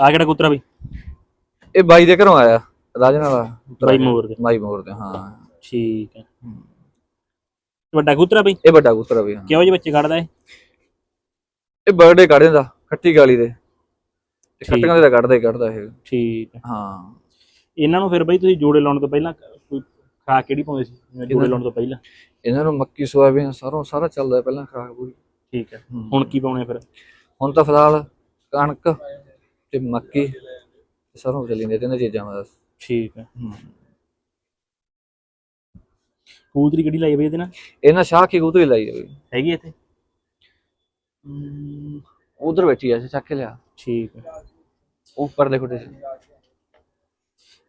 ਆ ਕਿਹੜਾ ਕਬੂਤਰ ਆ ਬਈ? ਇਹ ਬਾਈ ਦੇ ਘਰੋਂ ਆਇਆ ਰਾਜਨ ਵਾਲਾ ਬਾਈ ਮੋਰ ਦੇ। ਬਾਈ ਮੋਰ ਦੇ ਹਾਂ। ਠੀਕ ਹੈ। ਵੱਡਾ ਕਬੂਤਰ ਆ ਬਈ? ਇਹ ਵੱਡਾ ਕਬੂਤਰ ਆ ਬਈ ਹਾਂ। ਕਿਹੋ ਜਿਹੇ ਬੱਚੇ ਕੱਢਦਾ ਇਹ? ਇਹ ਬਰਥਡੇ ਕੱਢ ਦਿੰਦਾ ਖੱਟੀ ਗਾਲੀ ਦੇ। ਤੇ ਖੱਟੀਆਂ ਦੇ ਤਾਂ ਕੱਢਦਾ ਹੀ ਕੱਢਦਾ ਇਹ। ਠੀਕ ਹੈ। ਹਾਂ। ਇਹਨਾਂ ਨੂੰ ਫਿਰ ਬਈ ਤੁਸੀਂ ਜੋੜੇ ਲਾਉਣ ਤੋਂ ਪਹਿਲਾਂ ਕੋਈ ਖਾ ਕਿਹੜੀ ਪਾਉਂਦੇ ਸੀ? ਜੋੜੇ ਲਾਉਣ ਤੋਂ ਪਹਿਲਾਂ? ਇਹਨਾਂ ਨੂੰ ਮੱਕੀ ਸੋਇਆਬੀਨ ਸਰੋਂ ਸਾਰਾ ਚੱਲਦਾ ਪਹਿਲਾਂ ਖਰਾਕ ਪੂਰੀ। ਠੀਕ ਹੈ। ਹੁਣ ਕੀ ਪਾਉਣੇ ਫਿਰ? ਹੁਣ ਤਾਂ ਫਿਲਹਾਲ ਕਣਕ ਤੇ ਮੱਕੀ ਤੇ ਸਰੋਂ ਚੱਲੀ ਨੇ ਤਿੰਨ ਚੀਜ਼ਾਂ ਬਸ। ਠੀਕ ਹੈ ਹੂੰ। ਕਬੂਤਰੀ ਕਿਹੜੀ ਲਾਈ ਬਈ ਇਹਦੇ ਨਾਲ? ਇਹਨਾਂ ਸ਼ਾਹ ਕੀ ਕਬੂਤਰੀ ਲਾਈ ਹੈ ਬਈ। ਹੈਗੀ ਇੱਥੇ? ਉਧਰ ਬੈਠੀ ਐ ਚੱਕ ਕੇ ਲਿਆ। ਠੀਕ ਹੈ ਉੱਪਰ ਦੇਖੋ ਤੇ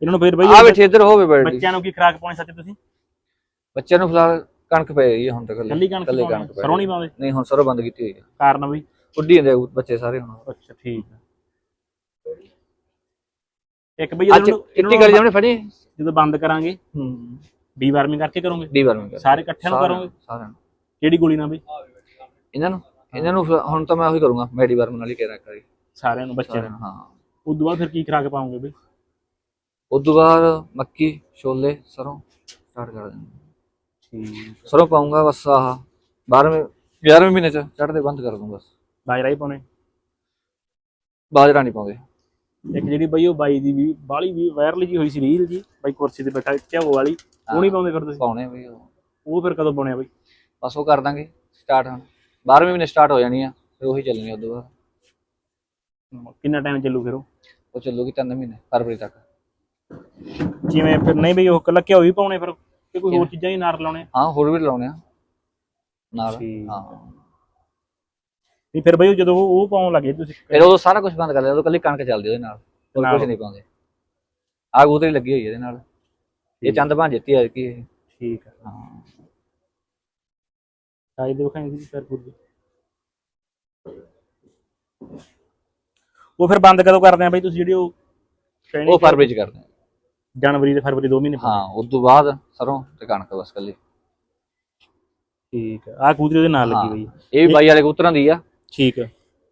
ਇਹਨਾਂ ਨੂੰ ਫਿਰ ਬਈ ਆ ਬੈਠੀ ਇੱਧਰ ਹੋਵੇ ਬੈਠੀ। ਬੱਚਿਆਂ ਨੂੰ ਕੀ ਖਰਾਕ ਪਾਉਣੀ ਸੱਚ ਤੁਸੀਂ? ਬੱਚਿਆਂ ਨੂੰ ਫਿਲਹਾਲ ਕਣਕ ਪੈ ਰਹੀ ਹੈ ਹੁਣ ਤੱਕ। ਕੱਲੀ ਕਣਕ ਪਾਉਣੀ? ਸਰੋਂ ਨਹੀਂ ਹੈ। ਪਾਉਂਦੇ? ਨਹੀਂ ਹੁਣ ਸਰੋਂ ਬੰਦ ਕੀਤੀ ਹੋਈ ਹੈ ਕਾਰਨ ਬਈ? ਉੱਡੀ ਜਾਂਦੇ ਆ ਬੱਚੇ ਸਾਰੇ ਹੁਣ। ਅੱਛਾ ਠੀਕ ਹੈ ਇੱਕ ਬਈ ਅੱਜ ਜਦੋਂ ਇੱਟੀ ਗਲੀ ਜਾਮਣੇ ਫੜੀ ਜਦੋਂ ਬੰਦ ਕਰਾਂਗੇ ਹੂੰ। ਬੀ ਵਾਰਮਿੰਗ ਕਰਕੇ ਕਰੋਗੇ। ਡੀ ਵਾਰ ਮੈਂ ਸਾਰੇ ਇਕੱਠਿਆਂ ਨੂੰ ਕਰੋਗੇ। ਸਾਰਿਆਂ ਨੂੰ। ਕਿਹੜੀ ਗੋਲੀ ਨਾਲ ਬਈ? ਇਹਨਾਂ ਨੂੰ ਇਹਨਾਂ ਨੂੰ ਹੁਣ ਤਾਂ ਮੈਂ ਉਹੀ ਕਰੂੰਗਾ ਮੈਡੀ ਵਾਰ ਨਾਲ ਹੀ ਰੱਖਾ ਜੀ ਸਾਰਿਆਂ ਨੂੰ ਬੱਚਿਆਂ ਨੂੰ। ਹਾਂ। ਉਸ ਤੋਂ ਬਾਅਦ ਫਿਰ ਕੀ ਖਰਾਕ ਪਾਉਂਗੇ ਬਈ? ਉਸ ਤੋਂ ਬਾਅਦ ਮੱਕੀ ਛੋਲੇ ਸਰੋਂ ਸਟਾਰਟ ਕਰ ਦਿੰਦੇ ਠੀਕ। ਸਰੋਂ ਪਾਉਂਗਾ ਬਸ ਆਹ 12ਵੇਂ 11ਵੇਂ ਮਹੀਨੇ ਚ। ਚੜ੍ਹਦੇ ਬੰਦ ਕਰ ਦੂੰ ਬਸ। ਬਾਜਰਾ ਹੀ ਪਾਉਣੇ। ਬਾਜਰਾ ਨਹੀਂ ਪਾਉਂਦੇ। ਇੱਕ ਜਿਹੜੀ ਬਈ ਉਹ ਬਾਈ ਦੀ ਵੀ ਬਾਲੀ ਵੀ ਵਾਇਰਲ ਜੀ ਹੋਈ ਸੀ ਰੀਲ ਜੀ ਬਾਈ ਕੁਰਸੀ ਤੇ ਬੈਠਾ ਝਾਓ ਵਾਲੀ ਉਹ ਨਹੀਂ ਪਾਉਂਦੇ ਫਿਰ ਤੁਸੀਂ ਪਾਉਣੇ ਵੀ ਉਹ। ਉਹ ਫਿਰ ਕਦੋਂ ਪਾਉਣੇ ਆ ਬਈ? ਬਸ ਉਹ ਕਰ ਦਾਂਗੇ ਸਟਾਰਟ ਹੁਣ। 12ਵੇਂ ਮਹੀਨੇ ਸਟਾਰਟ ਹੋ ਜਾਣੀ ਆ ਫਿਰ ਉਹੀ ਚੱਲਣੀ ਉਦੋਂ ਬਾਅਦ। ਕਿੰਨਾ ਟਾਈਮ ਚੱਲੂ ਫਿਰ ਉਹ? ਉਹ ਚੱਲੂਗੀ 3 ਮਹੀਨੇ ਫਰਵਰੀ ਤੱਕ। ਜਿਵੇਂ ਫਿਰ ਨਹੀਂ ਬਈ ਉਹ ਕੱਲਾ ਘਿਓ ਪਾਉਣੇ ਫਿਰ ਕੋਈ ਹੋਰ ਚੀਜ਼ਾਂ ਹੀ ਨਾਲ ਲਾਉਣੇ? ਹਾਂ ਹੋਰ ਵੀ ਲਾਉਣੇ ਆ। ਨਾਲ ਠੀਕ। ਹਾਂ। ਨਹੀਂ ਫਿਰ ਬਈ ਜਦੋਂ ਉਹ ਪਾਉਣ ਲੱਗੇ ਤੁਸੀਂ। ਫਿਰ ਉਹ ਸਾਰਾ ਕੁਝ ਬੰਦ ਕਰ ਲਿਆ ਉਦੋਂ ਕੱਲੀ ਕਣਕ ਚੱਲਦੀ ਉਹਦੇ ਨਾਲ ਹੋਰ। ਕੁਝ ਨਹੀਂ ਪਾਉਂਦੇ। ਆਗ ਉਤਰੀ ਲੱਗੀ ਹੋਈ ਇਹਦੇ ਨਾਲ। ਇਹ ਚੰਦ ਭਾਂ ਜਿੱਤੀ ਆ ਕੀ ਠੀਕ ਹੈ ਹਾਂ। ਸਾਈਜ਼ ਦੇ ਵਿਖਾਈ ਸੀ ਫਿਰ ਪੂਰੀ ਉਹ ਫਿਰ ਬੰਦ ਕਦੋਂ ਕਰਦੇ ਆ ਬਈ ਤੁਸੀਂ ਜਿਹੜੀ ਉਹ ਉਹ ਫਰਵਰੀ ਚ ਕਰਦੇ ਆ। ਜਨਵਰੀ ਤੇ ਫਰਵਰੀ 2 ਮਹੀਨੇ ਹਾਂ ਉਸ ਤੋਂ ਬਾਅਦ ਸਰੋਂ ਤੇ ਕਣਕ ਬਸ ਕੱਲੀ ਠੀਕ ਆ। ਕੂਦਰੀ ਉਹਦੇ ਨਾਲ ਲੱਗੀ। ਬਈ ਇਹ ਵੀ ਬਾਈ ਵਾਲੇ ਕਬੂਤਰਾਂ ਦੀ ਆ। ਠੀਕ ਹੈ।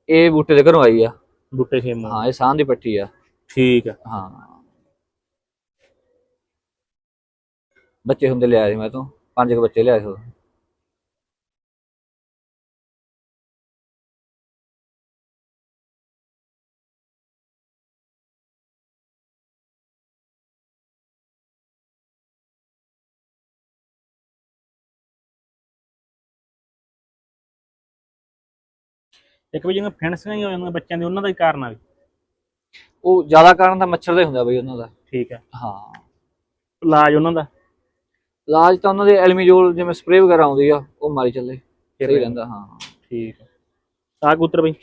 ਇਹ ਬੂਟੇ ਦੇ ਘਰੋਂ ਆਈ ਆ। ਬੁੱਟੇ ਖੇਮੂ ਹਾਂ ਇਹ ਸਾਂਝ ਦੀ ਪੱਟੀ ਆ। ਠੀਕ ਹੈ। ਹਾਂ। ਬੱਚੇ ਹੁੰਦੇ ਲਿਆਏ ਸੀ ਮੈਂ ਤੋਂ। ਪੰਜ ਕੁ ਬੱਚੇ ਲਿਆਏ ਸੀ ਇੱਕ ਵੀ ਜਿਵੇਂ ਫਿੰਸੀਆਂ ਹੀ ਹੋ ਜਾਂਦੀਆਂ ਬੱਚਿਆਂ ਦੇ ਉਹਨਾਂ ਦਾ ਹੀ ਕਾਰਨ ਆ ਵੀ। ਉਹ ਜ਼ਿਆਦਾ ਕਾਰਨ ਤਾਂ ਮੱਛਰ ਦਾ ਹੀ ਹੁੰਦਾ ਬਈ ਉਹਨਾਂ ਦਾ। ਠੀਕ ਹੈ ਹਾਂ। ਇਲਾਜ ਉਹਨਾਂ ਦਾ? ਇਲਾਜ ਤਾਂ ਉਹਨਾਂ ਦੇ ਐਲਮੀਜੋਲ ਜਿਵੇਂ ਸਪਰੇਅ ਵਗੈਰਾ ਆਉਂਦੀ ਆ ਉਹ ਮਾਰੀ ਚੱਲੇ। ਸਹੀ ਰਹਿੰਦਾ। ਹਾਂ। ਠੀਕ ਹੈ ਆ ਕਬੂਤਰ ਬਈ?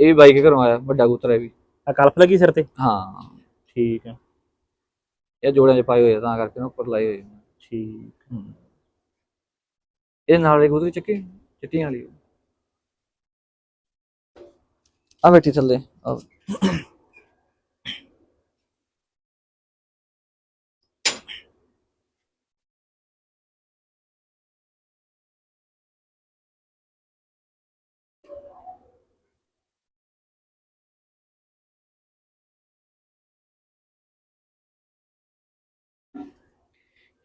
ਇਹ ਵੀ ਬਾਈ ਕੇ ਘਰੋਂ ਆਇਆ ਵੱਡਾ ਕਬੂਤਰ ਹੈ ਵੀ। ਆ ਕਲਫ ਲੱਗੀ ਸਿਰ ਤੇ? ਹਾਂ। ਠੀਕ ਹੈ ਇਹ ਜੋੜਿਆਂ 'ਚ ਪਾਏ ਹੋਏ ਆ ਤਾਂ ਕਰਕੇ ਨਾ ਉੱਪਰ ਲਾਏ ਹੋਏ ਆ। ਠੀਕ। ਹੂੰ। ਇਹ ਨਾਲ ਦੇ ਕਬੂਤਰ ਚੱਕੀ? ਚਿੱਟੀਆਂ ਵਾਲੀ ਆ ਬੈਠੀ ਥੱਲੇ ਆ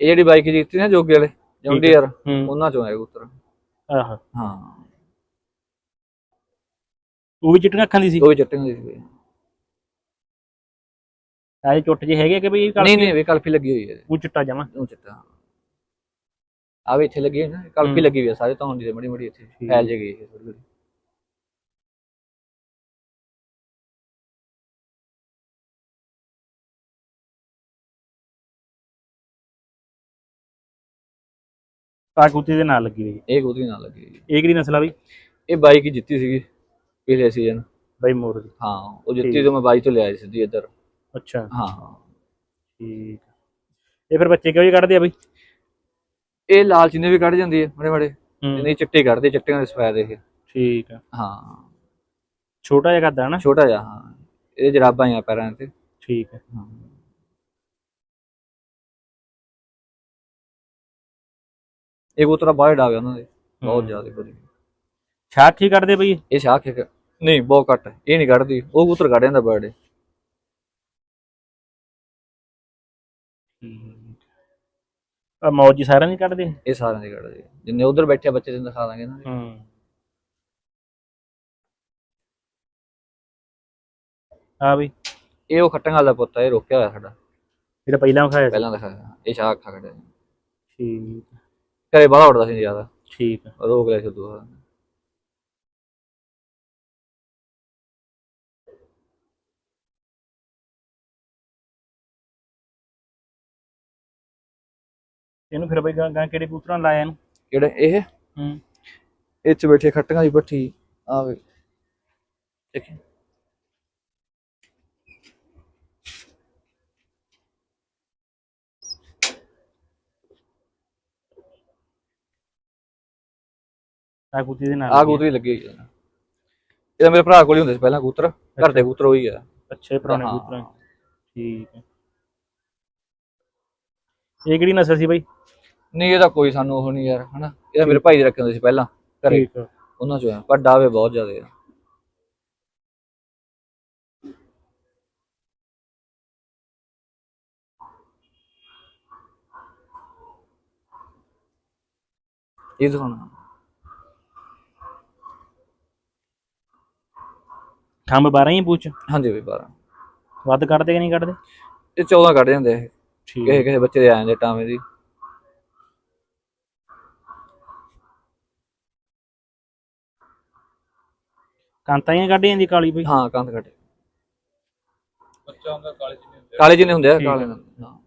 ਇਹ ਜਿਹੜੀ ਬਾਈਕ ਜਿੱਤੀ ਨਾ ਜੋਗੇ ਵਾਲੇ ਜੌਂਡੀਅਰ ਉਹਨਾਂ ਚੋਂ ਆਇਆ ਕਬੂਤਰ। ਆਹ। ਹਾਂ। ਉਹ ਵੀ ਚਿੱਟੀਆਂ ਅੱਖਾਂ ਦੀ ਸੀ? ਉਹ ਵੀ ਚੱਟੀਆਂ ਦੀ ਸੀ। ਆਏ ਚੁੱਟ ਜੇ ਹੈਗੇ ਕਿ ਬਈ ਇਹ ਨਹੀਂ ਨਹੀਂ ਵੀ ਕਲਫੀ ਲੱਗੀ ਹੋਈ ਹੈ। ਉਹ ਚਿੱਟਾ ਜਮਾ। ਉਹ ਚਿੱਟਾ। ਆ ਵੀ ਇੱਥੇ ਲੱਗੀ ਹੈ ਨਾ ਕਲਫੀ ਹੂੰ। ਲੱਗੀ ਹੋਈ ਹੈ ਸਾਰੇ ਤੋਂ ਦੀ ਮੜੀ ਮੜੀ ਇੱਥੇ। ਫੈਲ ਜੇ ਗਈ ਹੈ ਥੋੜੀ ਥੋੜੀ ਕੁੱਤੀ ਦੇ ਨਾਲ ਲੱਗੀ ਹੋਈ। ਇਹ ਕਬੂਤਰੀ ਨਾਲ ਲੱਗੀ ਹੋਈ। ਹੈ। ਇਹ ਕਿਹੜੀ ਨਸਲ ਆ ਬਈ? ਇਹ ਬਾਈਕ ਹੀ ਜਿੱਤੀ ਸੀਗੀ। ਪਿਛਲੇ ਸੀਜ਼ਨ ਬਈ ਮੋਰ ਦੀ। ਹਾਂ ਉਹ ਜਿੱਤੀ। ਤੋਂ ਮੈਂ ਬਾਈ ਤੋਂ ਲਿਆਈ ਸਿੱਧੀ ਇੱਧਰ। ਅੱਛਾ। ਹਾਂ। ਠੀਕ। ਇਹ ਫਿਰ ਬੱਚੇ ਕਿਉਂ ਜੀ ਕੱਢਦੇ ਆ ਬਈ? ਇਹ ਲਾਲ ਚਿੰਨੇ ਵੀ ਕੱਢ ਜਾਂਦੀ ਹੈ ਬੜੇ ਹੂੰ। ਨਹੀਂ ਚਿੱਟੇ ਕੱਢਦੇ ਚਿੱਟਿਆਂ ਦੇ ਸਫੈਦ ਇਹ। ਠੀਕ ਆ। ਹਾਂ। ਛੋਟਾ ਜਿਹਾ ਕਰਦਾ ਨਾ? ਛੋਟਾ ਜਿਹਾ ਹਾਂ। ਇਹ ਜਰਾਬਾਂ ਹੀ ਆ ਪੈਰਾਂ ਤੇ। ਠੀਕ ਹੈ ਹਾਂ। ਇਹ ਕਬੂਤਰਾ ਬਾਹਰ ਡਾਵੇ ਉਹਨਾਂ ਦੇ। ਬਹੁਤ। ਜ਼ਿਆਦਾ ਵਧੀਆ। ਛਾਠ ਹੀ ਕੱਢਦੇ ਬਈ? ਇਹ ਸ਼ਾਖ ਇੱਕ ਨਹੀਂ ਬਹੁਤ ਘੱਟ। ਇਹ ਨਹੀਂ ਕੱਢਦੀ। ਉਹ ਕਬੂਤਰ ਕੱਢ ਜਾਂਦਾ ਬਰਡੇ ਆ ਮੌਜੀ ਸਾਰਿਆਂ ਦੀ ਕੱਢਦੇ? ਇਹ ਸਾਰਿਆਂ ਦੇ ਕੱਢਦੇ। ਜਿੰਨੇ ਉਧਰ ਬੈਠੇ ਬੱਚੇ ਤੈਨੂੰ ਦਿਖਾ ਦਾਂਗੇ ਨਾ। ਹੂੰ। ਆ ਬਈ। ਇਹ ਉਹ ਖੱਟੰਗਾਲ ਦਾ ਪੁੱਤ ਹੈ ਇਹ ਰੋਕਿਆ ਹੋਇਆ ਸਾਡਾ। ਜਿਹੜਾ ਪਹਿਲਾਂ ਖਾਇਆ ਸੀ। ਪਹਿਲਾਂ ਦਿਖਾਇਆ। ਇਹ ਸ਼ਾਖ ਖਾ ਕੱਢਿਆ ਠੀਕ ਘਰੇ ਬਾਹਲਾ ਉੱਡਦਾ ਸੀ ਜ਼ਿਆਦਾ। ਠੀਕ ਰੋਕ ਲਿਆ ਸੀ ਦੂਆ ਇਹਨੂੰ ਫਿਰ ਬਈ ਗਾਂ ਕਿਹੜੇ ਕਬੂਤਰਾਂ ਲਾਇਆ ਇਹਨੂੰ? ਕਿਹੜੇ ਇਹ? ਹੂੰ। ਇਹ ਚ ਬੈਠੇ ਖੱਟੀਆਂ ਦੀ ਪੱਠੀ ਆ ਵੇ। ਦੇਖੀ ਆ ਕੁੱਤੀ ਦੇ ਨਾਲ ਆ ਕਬੂਤਰ ਹੀ। ਲੱਗੀ ਹੋਈ ਆ ਇਹਦਾ ਮੇਰੇ ਭਰਾ ਕੋਲ ਹੀ ਹੁੰਦੇ ਸੀ ਪਹਿਲਾਂ ਕਬੂਤਰ। ਘਰ ਦੇ ਕਬੂਤਰ ਉਹੀ ਆ। ਅੱਛੇ ਪੁਰਾਣੇ ਹਾਂ। ਕਬੂਤਰਾਂ ਠੀਕ ਹੈ। ਇਹ ਕਿਹੜੀ ਨਸਲ ਸੀ ਬਈ? ਨਹੀਂ ਇਹਦਾ ਕੋਈ ਸਾਨੂੰ ਉਹ ਨਹੀਂ ਯਾਰ ਹਨਾ? ਇਹਦਾ ਮੇਰੇ ਭਾਈ ਦੇ ਰੱਖੇ ਹੁੰਦੇ ਸੀ ਪਹਿਲਾਂ ਘਰੇ। ਠੀਕ ਆ। ਉਹਨਾਂ ਚੋਂ ਆ ਪਰ ਡਾਵੇ ਬਹੁਤ ਜ਼ਿਆਦੇ ਆ। ਇਹ ਦਿਖਾਉਣਾ। ਖੰਭ 12 ਹੀ ਪੁੱਛ? ਹਾਂਜੀ ਵੀ 12 ਵੱਧ ਕੱਢਦੇ ਕਿ ਨਹੀਂ ਕੱਢਦੇ? ਇਹ 14 ਕੱਢ ਜਾਂਦੇ ਇਹ। ਠੀਕ। ਕਿਸੇ ਕਿਸੇ ਬੱਚੇ ਦੇ ਆ ਜਾਂਦੇ ਟਾਵੇਂ ਦੀ। ਕਾਂਤਾਂ ਹੀ ਕੱਢ ਜਾਂਦੀ ਕਾਲੀ ਬਈ? ਹਾਂ ਕੰਧ ਕੱਢ। ਬੱਚਾ ਹੁੰਦਾ ਕਾਲੇ ਜਿਹੇ ਹੁੰਦੇ ਕਾਲੇ ਜਿਹੇ ਹੁੰਦੇ ਆ ਠੀਕ ਕਾਲੇ ਆ। ਨਾਲ। ਹਾਂ।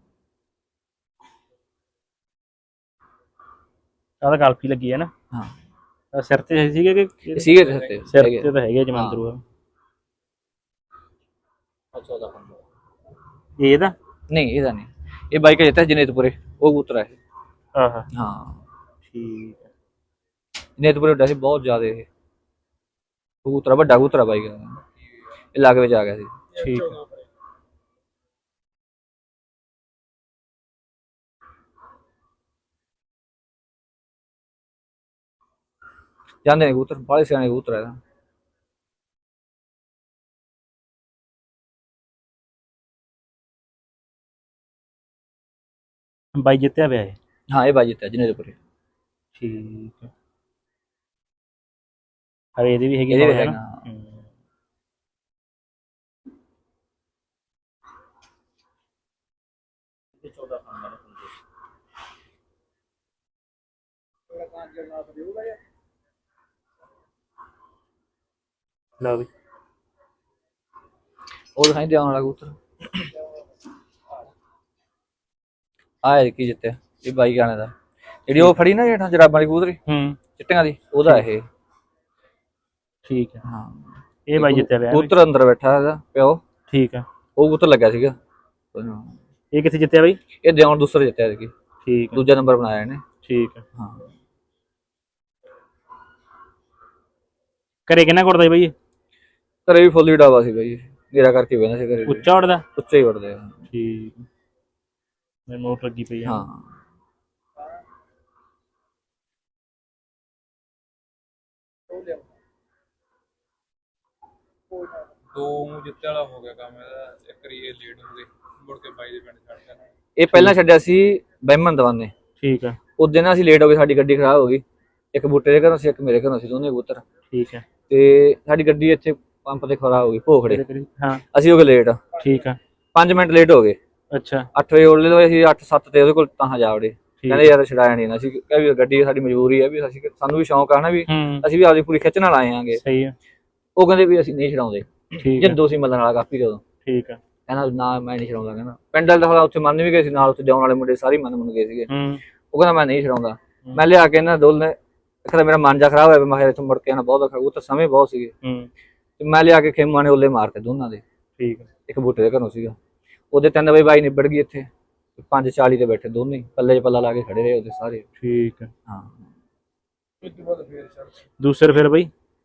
ਆਹ ਗਲਫੀ ਲੱਗੀ ਹੈ ਨਾ। ਹਾਂ। ਆਹ ਸਿਰ ਤੇ ਸੀਗੇ ਕਿ ਇਹ ਸੀਗੇ ਤੇ ਹੱਥੇ ਸਿਰ। ਤੇ ਤਾਂ ਹੈਗੇ ਜਮੰਦਰੂ ਆ ਅੱਛਾ ਉਹਦਾ ਹੁੰਦਾ ਇਹ ਇਹਦਾ? ਨਹੀਂ ਇਹਦਾ ਨਹੀਂ। ਇਹ ਬਾਈਕ ਜਿੱਤਾ ਜਨੇਤਪੁਰੇ ਉਹ ਕਬੂਤਰ ਹੈ ਇਹ। ਆਹਾ। ਹਾਂ। ਠੀਕ ਹੈ ਜਨੇਤਪੁਰੇ ਉੱਡਾ ਸੀ ਬਹੁਤ ਜ਼ਿਆਦਾ ਇਹ। ਕਬੂਤਰ ਵੱਡਾ ਕਬੂਤਰ ਆ ਬਾਈਕ ਇਹ ਲਾਗੇ ਵਿੱਚ ਆ ਗਿਆ ਸੀ। ਠੀਕ। ਹੈ ਜਾਂਦੇ ਨੇ ਕਬੂਤਰ ਬਾਹਲੇ ਸਿਆਣੇ ਕਬੂਤਰ ਇਹਦਾ। ਬਾਈ ਜਿੱਤਿਆ ਪਿਆ ਇਹ? ਹਾਂ ਇਹ ਬਾਈ ਜਿੱਤਿਆ ਜਨੇਤਪੁਰੇ ਠੀਕ ਹੈ ਅਰੇ ਇਹਦੀ ਵੀ ਹੈਗੀ ਇਹਦੀ ਵੀ ਹੈਗਾ। ਲਓ ਵੀ। ਉਹ ਦਿਖਾਈ ਦੇ ਆਉਣ ਵਾਲਾ ਕਬੂਤਰ। ਆ ਇਹ ਕੀ ਜਿੱਤਿਆ? ਇਹ ਬਾਈ ਗਾਣੇ ਦਾ। ਜਿਹੜੀ ਉਹ ਫੜੀ ਨਾ ਜੇਠਾਂ ਜਰਾਬਾਂ ਦੀ ਕਬੂਤਰੀ। ਹੂੰ। ਚਿੱਟੀਆਂ ਦੀ ਉਹਦਾ ਇਹ। ਠੀਕ ਹੈ। ਹਾਂ। ਇਹ ਬਾਈ ਜਿੱਤਿਆ ਪਿਆ ਕਬੂਤਰ ਅੰਦਰ ਬੈਠਾ ਹੈਗਾ ਪਿਓ। ਠੀਕ ਹੈ। ਉਹ ਕਬੂਤਰ ਲੱਗਿਆ ਸੀਗਾ। ਇਹ ਕਿੱਥੇ ਜਿੱਤਿਆ ਬਾਈ? ਇਹ ਦਿਉਣ ਦੂਸਰਾ ਜਿੱਤਿਆ ਸੀ ਠੀਕ ਹੈ। ਦੂਜਾ ਨੰਬਰ ਬਣਾਇਆ ਇਹਨੇ। ਠੀਕ ਹੈ। ਹਾਂ। ਘਰੇ ਕਿੰਨਾ ਕੁੜਦਾ ਬਾਈ? ਘਰੇ ਵੀ ਫੁੱਲੀ ਡਾਵਾ ਸੀ ਬਈ ਮੇਰਾ ਕਰਕੇ ਬਹਿਣਾ ਸੀ ਘਰੇ। ਉੱਚਾ ਉੜਦਾ? ਉੱਚੇ ਹੀ ਆ ਠੀਕ। ਮੈਂ ਨੋਟ ਲੱਗੀ ਪਈ ਹਾਂ। ਦੋ ਮੂੰਹ ਜਿੱਤੇ ਵਾਲਾ ਹੋ ਗਿਆ ਕੰਮ ਇਹਦਾ ਇੱਕ ਵਾਰੀ ਇਹ ਲੇਟ ਹੋ ਗਏ ਮੁੜ ਕੇ ਬਾਈ ਦੇ ਪਿੰਡ ਛੱਡ ਦੇਣਾ ਇਹ ਪਹਿਲਾਂ ਛੱਡਿਆ ਸੀ ਬਹਿਮਨ ਦਵਾਨੇ ਠੀਕ ਹੈ। ਉਸ ਦਿਨ ਅਸੀਂ ਲੇਟ ਹੋ ਗਏ ਸਾਡੀ ਗੱਡੀ ਖਰਾਬ ਹੋ ਗਈ। ਇੱਕ ਬੂਟੇ ਦੇ ਘਰੋਂ ਸੀ ਇੱਕ ਮੇਰੇ ਘਰੋਂ ਸੀ ਦੋਨੇ ਕਬੂਤਰ। ਠੀਕ ਹੈ। ਤੇ ਸਾਡੀ ਗੱਡੀ ਇੱਥੇ ਪੰਪ ਤੇ ਖਰਾਬ ਹੋ ਗਈ ਭੋਖੜੇ। ਹਾਂ। ਅਸੀਂ ਹੋ ਗਏ ਲੇਟ ਠੀਕ ਹੈ। 5 ਮਿੰਟ ਲੇਟ ਹੋ ਗਏ। ਅੱਛਾ। 8 ਵਜੇ ਉੜਲੇ ਹੋਏ ਅਸੀਂ 8 7 ਤੇ ਉਹਦੇ ਕੋਲ ਤਾਂ ਜਾ ਵੜੇ ਕਹਿੰਦੇ ਯਾਰ ਛਡਾਇਆ ਨਹੀਂ ਨਾ ਅਸੀਂ ਕਿਹਾ ਵੀ ਗੱਡੀ ਸਾਡੀ ਮਜਬੂਰੀ ਹੈ ਵੀ ਅਸੀਂ ਸਾਨੂੰ ਵੀ ਸ਼ੌਂਕ ਆ ਨਾ ਵੀ ਹੂੰ। ਅਸੀਂ ਵੀ ਆਪਦੀ ਪੂਰੀ ਖਿੱਚ ਨਾਲ ਆਏ ਆਂਗੇ। ਸਹੀ ਹੈ। ਉਹ ਕਹਿੰਦੇ ਵੀ ਅਸੀਂ ਨਹੀਂ ਛਡਾਉਂਦੇ। ਠੀਕ ਹੈ। ਜਿੰਦੋ ਸੀ ਮੱਲਣ ਵਾਲਾ ਕਾਪੀ ਜਦੋਂ ਠੀਕ ਹੈ। ਕਹਿੰਦਾ ਨਾ ਮੈਂ ਨਹੀਂ ਛਡਾਉਂਦਾ ਕਹਿੰਦਾ। ਪਿੰਡ ਵਾਲੇ ਤਾਂ ਉੱਥੇ ਮੰਨ ਵੀ ਗਏ ਸੀ ਨਾਲ ਉੱਥੇ ਜਾਣ ਵਾਲੇ ਮੁੰਡੇ ਸਾਰੇ ਮੰਨ ਮੰਨ ਗਏ ਸੀਗੇ। ਹੂੰ। ਉਹ ਕਹਿੰਦਾ ਮੈਂ ਨਹੀਂ ਛਡਾਉਂਦਾ। ਮੈਂ ਲਿਆ ਕੇ ਇਹਨਾਂ ਦੋਲ ਨੇ ਤਾਂ ਮੇਰਾ ਮਨ ਜਾ ਖਰਾਬ ਹੋਇਆ ਮੈਂ ਕਿਹਾ ਇੱਥੋਂ ਮੁੜ ਕੇ ਆਣਾ ਬਹੁਤ ਔਖਾ ਉਹ ਤਾਂ ਸਮੇਂ ਬਹੁਤ ਸੀਗੇ। ਹੂੰ। ਤੇ ਮੈਂ ਲਿਆ ਕੇ ਖੇਮਾਂ ਨੇ ਉੱਲੇ ਮਾਰਤੇ ਦੋਨਾਂ ਦੇ। ਠੀਕ ਹੈ। ਇੱਕ ਬੂਟੇ ਦੇ ਘਰੋਂ ਸੀਗਾ। ਉਹਦੇ ਤਿੰਨ ਵਜੇ ਬਾਈ ਨਿਬੜ ਗਈ ਇੱਥੇ। 5:40 ਤੇ ਬੈਠੇ ਦੋਨੇ ਪੱਲੇ 'ਚ ਪੱਲਾ ਲਾ ਕੇ ਖੜੇ ਰਹੇ ਉਹਦੇ ਸਾਰੇ। ਠੀਕ ਹੈ। ਹਾਂ। ਉਸ ਤੋਂ ਬਾਅਦ ਫੇਰ ਛੱਡ ਦੂਸਰ ਫਿਰ ਬਾਈ?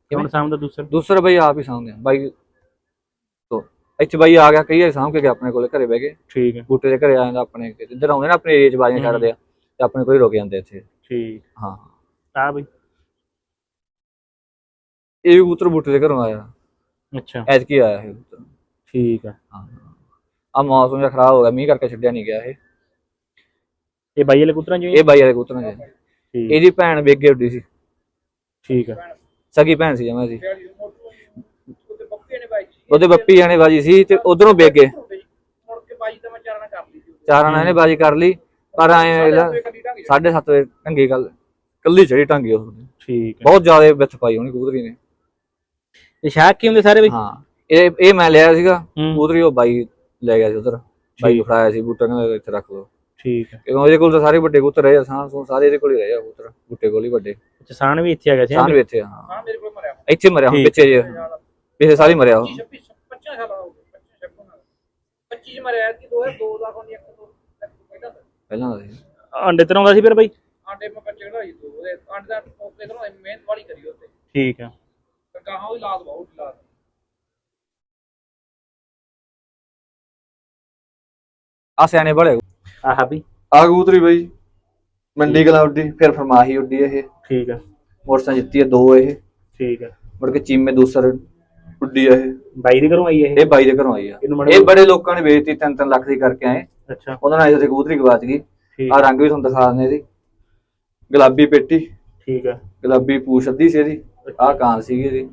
ਕਿਉਂ ਸਾਹਮਣੇ ਦੂਸਰ? ਦੂਸਰਾ ਬਈ ਆਪ ਹੀ ਸਾਹਮਣੇ ਬਾਈ ਇੱਥੇ ਬਾਈ ਆ ਗਿਆ ਕਈ ਵਾਰੀ ਸਾਂਭ ਕੇ ਗਿਆ ਆਪਣੇ ਕੋਲੇ ਘਰੇ ਬਹਿ ਕੇ। ਠੀਕ ਹੈ। ਬੂਟੇ ਦੇ ਘਰੇ ਆ ਜਾਂਦਾ ਆਪਣੇ ਇੱਧਰ ਆਉਂਦੇ ਨਾ ਆਪਣੇ ਏਰੀਆ 'ਚ ਬਾਜ਼ੀਆਂ ਛੱਡਦੇ ਆ ਤੇ ਆਪਣੇ ਕੋਲ ਹੀ ਰੁਕ ਜਾਂਦੇ ਇੱਥੇ। ਠੀਕ। ਹਾਂ। ਆ ਬਈ। ਇਹ ਵੀ ਕਬੂਤਰ ਬੂਟੇ ਦੇ ਘਰੋਂ ਆਇਆ। ਅੱਛਾ। ਐਤਕੀ ਆਇਆ ਇਹ ਕਬੂਤਰ। ਠੀਕ ਹੈ ਹਾਂ। ਆ ਮੌਸਮ ਜਿਹਾ ਖਰਾਬ ਹੋ ਗਿਆ ਮੀਂਹ ਕਰਕੇ ਛੱਡਿਆ ਨਹੀਂ ਗਿਆ ਇਹ। ਇਹ ਬਾਈ ਵਾਲੇ ਕਬੂਤਰਾਂ ਹੀ ਇਹ ਬਾਈ ਵਾਲੇ ਕਬੂਤਰਾਂ ਠੀਕ। ਇਹਦੀ ਭੈਣ ਵੇਗੇ ਉੱਡੀ ਸੀ। ਠੀਕ ਆ। ਸਗੀ ਭੈਣ ਸੀ ਜਮਾ ਸੀ ਉਹਦੇ ਬੱਪੇ ਨੇ ਬਾਈ ਜੀ ਉਹਦੇ ਬੱਪੀ ਜਾਣੇ ਬਾਜੀ ਸੀ ਤੇ ਉਧਰੋਂ ਵੇਗੇ ਮੁੜ ਕੇ ਬਾਈ ਤਾਂ ਮੈਂ ਚਾਰਨਾ ਕਰ ਲਈ ਸੀ ਚਾਰਾਂ ਨਾਲ ਇਹਨੇ ਬਾਜੀ ਕਰ ਲਈ ਪਰ ਐ ਕੱਲੀ ਢੰਗ 7:30 ਵਜੇ ਢੰਗੀ ਗੱਲ ਕੱਲੀ ਚੜੀ ਢੰਗੀ ਉਹ ਠੀਕ ਬਹੁਤ ਜ਼ਿਆਦਾ ਵਿੱਚ ਪਾਈ ਉਹਨੇ ਕਬੂਤਰੀ ਨੇ। ਇਹ ਸ਼ਾਕ ਕੀ ਹੁੰਦੇ ਸਾਰੇ ਬਈ? ਹਾਂ ਇਹ ਇਹ ਮੈਂ ਲਿਆ ਸੀਗਾ ਹੂੰ। ਕਬੂਤਰੀ ਉਹ ਬਾਈ ਲੈ ਗਿਆ ਸੀ ਉਧਰ ਬਾਈ ਨੂੰ ਫੜਾਇਆ ਸੀ ਬੂਟਾ ਕਹਿੰਦਾ ਇੱਥੇ ਰੱਖ ਲਓ। ਠੀਕ ਆ ਕਿਉਂਕਿ ਇਹਦੇ ਕੋਲ ਤਾਂ ਸਾਰੇ ਵੱਡੇ ਕਬੂਤਰ ਰਹੇ ਆ ਸਾਂ ਸੂਣ ਸਾਰੇ ਇਹਦੇ ਕੋਲ ਹੀ ਰਹੇ ਆ ਕਬੂਤਰ ਬੂਟੇ ਕੋਲ ਹੀ ਵੱਡੇ। ਅੱਛਾ ਸਾਨ ਵੀ ਇੱਥੇ ਆ ਗਿਆ ਸੀ ਸਾਂ ਵੀ ਇੱਥੇ ਆ, ਹਾਂ। ਹਾਂ ਮੇਰੇ ਕੋਲ ਮਰਿਆ। ਇੱਥੇ ਮਰਿਆ ਹੁਣ ਠੀਕ। ਪਿੱਛੇ ਜੇ ਪਿੱਛੇ ਸਾਰੀ ਮਰਿਆ ਉਹ। 26 25 ਸਾਲ ਹੋ ਗਏ 25 26 ਨਾਲ 25 ਚ ਮਰਿਆ ਕਿ 2002 ਦਾ ਕੋਈ ਇੱਕ ਤੋਂ ਪਹਿਲਾਂ ਤਾਂ ਪਹਿਲਾਂ ਦਾ। ਸੀ। ਅੰਡੇ ਤਰ੍ਹਾਂ ਦਾ ਸੀ ਫਿਰ ਬਾਈ? ਆਂਡੇ ਮੈਂ ਬੱਚੇ ਕਢਾਈ ਦੋ ਉਹਦੇ ਆਂਡੇ ਦਾ ਟੋਪੇ ਤੋਂ ਮਿਹਨਤ ਵਾਲੀ ਕਰੀ ਉੱਤੇ ਠੀਕ ਆ। ਤੇ ਗਾਹਾਂ ਉਹਦੀ ਲਾਤ ਬਹੁਤ ਲਾਤ ਆ ਸਿਆਣੇ ਬੜੇ ਆਹ ਵੀ। ਆ ਕਬੂਤਰੀ ਬਾਈ ਮੰਡੀ ਕਲਾ ਉੱਡੀ ਫਿਰ ਫਰਮਾਹੀ ਉੱਡੀ ਇਹ। ਠੀਕ ਆ। ਮੋਟਰਸਾਈਕਲ ਜਿੱਤੀ ਹੈ ਦੋ ਇਹ। ਠੀਕ ਆ। ਮੁੜ ਕੇ ਚੀਮੇ ਦੂਸਰ ਉੱਡੀ ਆ ਇਹ। ਬਾਈ ਦੇ ਘਰੋਂ ਆਈ ਇਹ? ਇਹ ਬਾਈ ਦੇ ਘਰੋਂ ਆਈ ਆ। ਇਹਨੂੰ ਮਾੜਾ ਇਹ ਬੜੇ ਲੋਕਾਂ ਨੇ ਵੇਚਤੀ 3-3 ਲੱਖ ਦੀ ਕਰਕੇ ਆਏ। ਅੱਛਾ। ਉਹਨਾਂ ਨਾਲ ਇਹਦੇ ਕਬੂਤਰੀ ਗਵਾਚ ਗਈ। ਠੀਕ। ਆ ਰੰਗ ਵੀ ਤੁਹਾਨੂੰ ਦਿਖਾ ਦਿੰਦੇ ਇਹਦੀ। ਗੁਲਾਬੀ ਪੇਟੀ। ਠੀਕ ਆ। ਗੁਲਾਬੀ ਪੂਛ ਅੱਧੀ ਸੀ ਇਹਦੀ। ਆਹ ਕਾਂ ਸੀਗੀ ਇਹਦੀ।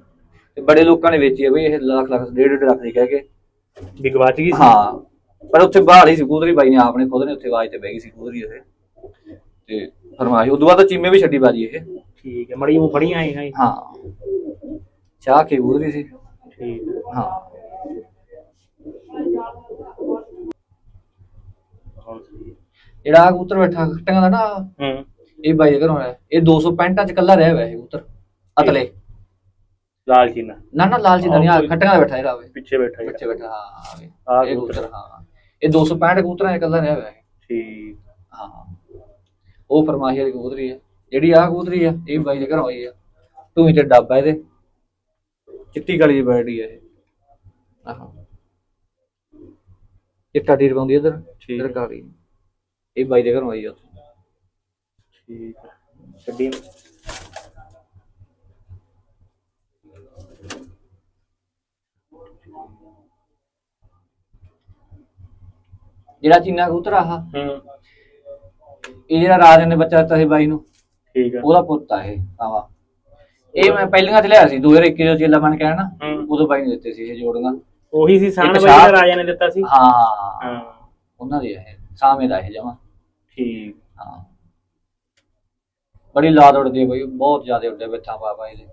ਤੇ ਬੜੇ ਲੋਕਾਂ ਨੇ ਵੇਚੀ ਆ ਬਈ ਇਹ ਲੱਖ ਲੱਖ ਡੇਢ ਡੇਢ ਲੱਖ ਦੀ ਕਹਿ ਕੇ। ਵੀ ਗਵਾਚ ਗਈ ਸੀ? ਹਾਂ। ਪਰ ਉੱਥੇ ਬਾਹਰ ਹੀ ਸੀ ਕਬੂਤਰੀ ਬਾਈ ਨੇ ਆਪਣੇ ਖੁਦ ਨੇ ਉੱਥੇ ਆਵਾਜ਼ ਤੇ ਬਹਿ ਗਈ ਸੀ ਕਬੂਤਰੀ ਇਹ ਤੇ ਫਰਮਾਇਸ਼ ਉਦੋਂ ਬਾਅਦ ਤਾਂ ਚੀਮੇ ਵੀ ਛੱਡੀ ਬਾਜੀ ਇਹ। ਠੀਕ ਆ ਮੜੀ ਉਹ ਫੜੀਆਂ ਆਈ ਹਾਂ ਹਾਂ। ਚਾਹ ਕੇ ਕਬੂਤਰੀ ਸੀ। ਠੀਕ ਹਾਂ। ਸਹੀ। ਜਿਹੜਾ ਆਹ ਕਬੂਤਰ ਬੈਠਾ ਖੱਟੀਆਂ ਦਾ ਨਾ ਹੂੰ ਇਹ ਬਾਈ ਦੇ ਘਰੋਂ ਆਇਆ। ਇਹ 265 ਚ ਕੱਲਾ ਰਹਿ ਹੋਇਆ ਇਹ ਕਬੂਤਰ ਅਤਲੇ। ਲਾਲ ਚੀਨਾ। ਨਾ ਨਾ ਲਾਲ ਜੀ ਦਾ ਨਹੀਂ ਆ ਖੱਟੀਆਂ ਦਾ ਬੈਠਾ ਜਿਹੜਾ ਪਿੱਛੇ ਬੈਠਾ ਜਿਹੜਾ ਬੱਚੇ ਬੈਠਾ ਹਾਂ ਆਹ ਇਹ ਕਬੂਤਰ। ਕਬੂਤਰ ਹਾਂ। ਇਹ 265 ਕਬੂਤਰਾਂ ਚ ਕੱਲਾ ਰਹਿ ਹੋਇਆ ਇਹ। ਠੀਕ। ਹਾਂ। ਉਹ ਫਰਮਾਹੀ ਵਾਲੀ ਕਬੂਤਰੀ ਹੈ ਜਿਹੜੀ ਆਹ ਕਬੂਤਰੀ ਆ ਇਹ ਬਾਈ ਦੇ ਘਰੋਂ ਆਈ ਆ। ਤੂੰ ਤੇ ਡੱਬਾ ਇਹਦੇ। ਚਿੱਟੀ ਕਾਲੀ ਜਿਹੀ ਬੈਠੀ ਆ ਇਹ। ਆਹਾਂ। ਚਿੱਟਾ ਟੀਰ ਪਾਉਂਦੀ ਇਧਰ ਠੀਕ ਇਧਰ ਕਾਲੀ। ਇਹ ਬਾਈ ਦੇ ਘਰੋਂ ਆਈ ਆ ਉੱਥੋਂ। ਠੀਕ ਛੱਡੀ ਨੂੰ। ਜਿਹੜਾ ਚੀਨਾ ਕਬੂਤਰ ਆਹ ਹੂੰ। ਇਹ ਜਿਹੜਾ ਰਾਜ ਨੇ ਬੱਚਾ ਦਿੱਤਾ ਸੀ ਬਾਈ ਨੂੰ ਠੀਕ ਆ ਉਹਦਾ ਪੁੱਤ ਆ ਇਹ ਆਵਾ ਇਹ ਮੈਂ ਪਹਿਲੀਆਂ ਚ ਲਿਆ ਸੀ 2021 ਦਾ ਚੇਲਾ ਬਣ ਕੇ ਆਇਆ ਨਾ ਹੂੰ। ਉਦੋਂ ਬਾਈ ਨੇ ਦਿੱਤੇ ਸੀ ਇਹ ਜੋੜੀਆਂ। ਉਹੀ ਸੀ ਸਾਨ ਇੱਕ ਬਾਈ ਦਾ ਸ਼ਾਹ- ਰਾਜਾ ਨੇ ਦਿੱਤਾ ਸੀ? ਹਾਂ। ਹਾਂ। ਉਹਨਾਂ ਦੇ ਇਹ ਸਾਵੇਂ ਦਾ ਇਹ ਜਮਾ। ਠੀਕ। ਹਾਂ। ਬੜੀ ਲਾਦ ਉੜਦੀ ਹੈ ਬਈ ਬਹੁਤ ਜ਼ਿਆਦਾ ਉੱਡੇ ਬੱਚਾ ਪਾ ਪਾ ਇਹਦੇ।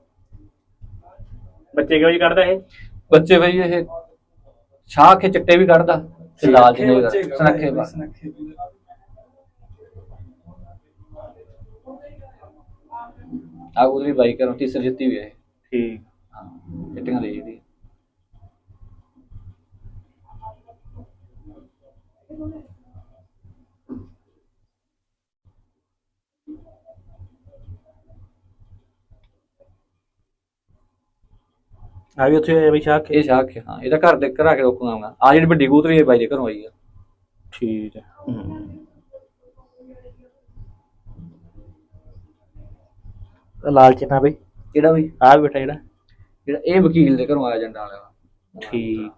ਬੱਚੇ ਕਿਹੋ ਜਿਹੇ ਕੱਢਦਾ ਇਹ? ਬੱਚੇ ਬਈ ਇਹ ਸ਼ਾਹ ਕੇ ਚਿੱਟੇ ਵੀ ਕੱਢਦਾ ਤੇ ਲਾਲ ਜਿਹੇ ਵੀ ਕੱਢਦਾ। ਸੁਨੱਖੇ ਬਾ ਆ ਉਹਦੀ ਬਾਈ ਕਰੋ ਤੀਸਰੀ ਜਿੱਤੀ ਵੀ ਹੈ ਇਹ। ਠੀਕ। ਹਾਂ ਚਿੱਟੀਆਂ ਦੇ ਜਿਹਦੀ ਆ ਵੀ ਉੱਥੇ ਬਈ ਸ਼ਾਹ ਕੇ? ਇਹ ਸ਼ਾਹ ਕੇ ਹਾਂ ਇਹਦਾ ਘਰ ਦੇ ਘਰਾ ਕੇ ਰੋਕੂਗਾ। ਆ ਜਿਹੜੀ ਵੱਡੀ ਕਬੂਤਰੀ ਇਹ ਬਾਈ ਦੇ ਘਰੋਂ ਆਈ ਆ। ਠੀਕ ਆ ਆਹ ਲਾਲ ਚਿੰਨਾ ਬਈ। ਕਿਹੜਾ ਬਈ? ਆ ਬੈਠਾ ਜਿਹੜਾ। ਜਿਹੜਾ ਇਹ ਵਕੀਲ ਦੇ ਘਰੋਂ ਆਇਆ ਜੰਡਾ ਵਾਲਾ ਠੀਕ।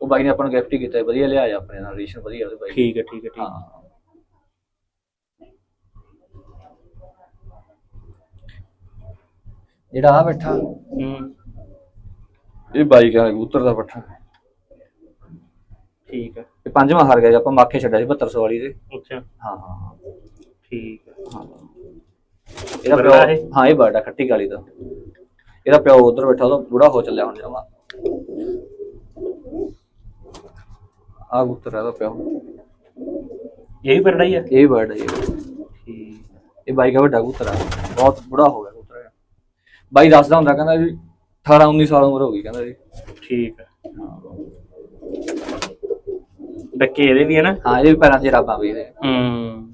ਉਹ ਬਾਈ ਨੇ ਆਪਾਂ ਨੂੰ ਗਿਫਟ ਕੀਤਾ ਵਧੀਆ ਲਿਆਇਆ ਆਪਣੇ ਨਾਲ ਰਿਲੇਸ਼ਨ ਵਧੀਆ ਉਹਦੇ ਬਾਈ ਦਾ। ਠੀਕ ਹੈ ਠੀਕ ਹੈ ਠੀਕ ਹਾਂ। ਜਿਹੜਾ ਆ ਬੈਠਾ। ਹੂੰ। ਇਹ ਬਾਈ ਕਾ ਕਬੂਤਰ ਦਾ ਪੱਠਾ। ਠੀਕ ਹੈ। ਇਹ ਪੰਜਵਾਂ ਹਾਰ ਗਿਆ ਜੀ, ਆਪਾਂ ਮਾਖੇ ਛੱਡਿਆ ਸੀ 7200 ਵਾਲੀ ਦੇ। ਅੱਛਾ। ਹਾਂ ਹਾਂ ਹਾਂ। ਠੀਕ ਹੈ। ਹਾਂ। ਇਹਦਾ ਪਿਓ ਇਹ? ਹਾਂ ਇਹ ਬੜਾ ਖੱਟੀ ਕਾਲੀ ਦਾ। ਇਹਦਾ ਪਿਓ ਉਧਰ ਬੈਠਾ ਉਹਦਾ ਬੁੜਾ ਹੋ ਚੱਲਿਆ ਹੁਣ ਜਮਾ। ਆ ਕਬੂਤਰ ਇਹਦਾ ਪਿਓ। ਇਹ ਵੀ ਪਰੜਾ ਹੀ ਆ? ਇਹ ਬਰਡ ਹੈ। ਠੀਕ। ਇਹ ਬਾਈ ਦਾ ਵੱਡਾ ਆ। ਬਹੁਤ ਬੁੜਾ ਹੋ ਗਿਆ ਇਹ। ਬਾਈ ਦੱਸਦਾ ਹੁੰਦਾ ਕਹਿੰਦਾ ਜੀ 18 19 ਸਾਲ ਉਮਰ ਹੋ ਗਈ ਕਹਿੰਦਾ ਜੀ। ਠੀਕ ਹੈ ਡੱਕੇ ਇਹਦੇ ਵੀ ਹੈ ਨਾ? ਹਾਂ ਇਹਦੇ ਵੀ ਪੈਰਾਂ 'ਚ ਰਾਬਾਂ ਵੀ ਇਹਦੇ। ਹੂੰ।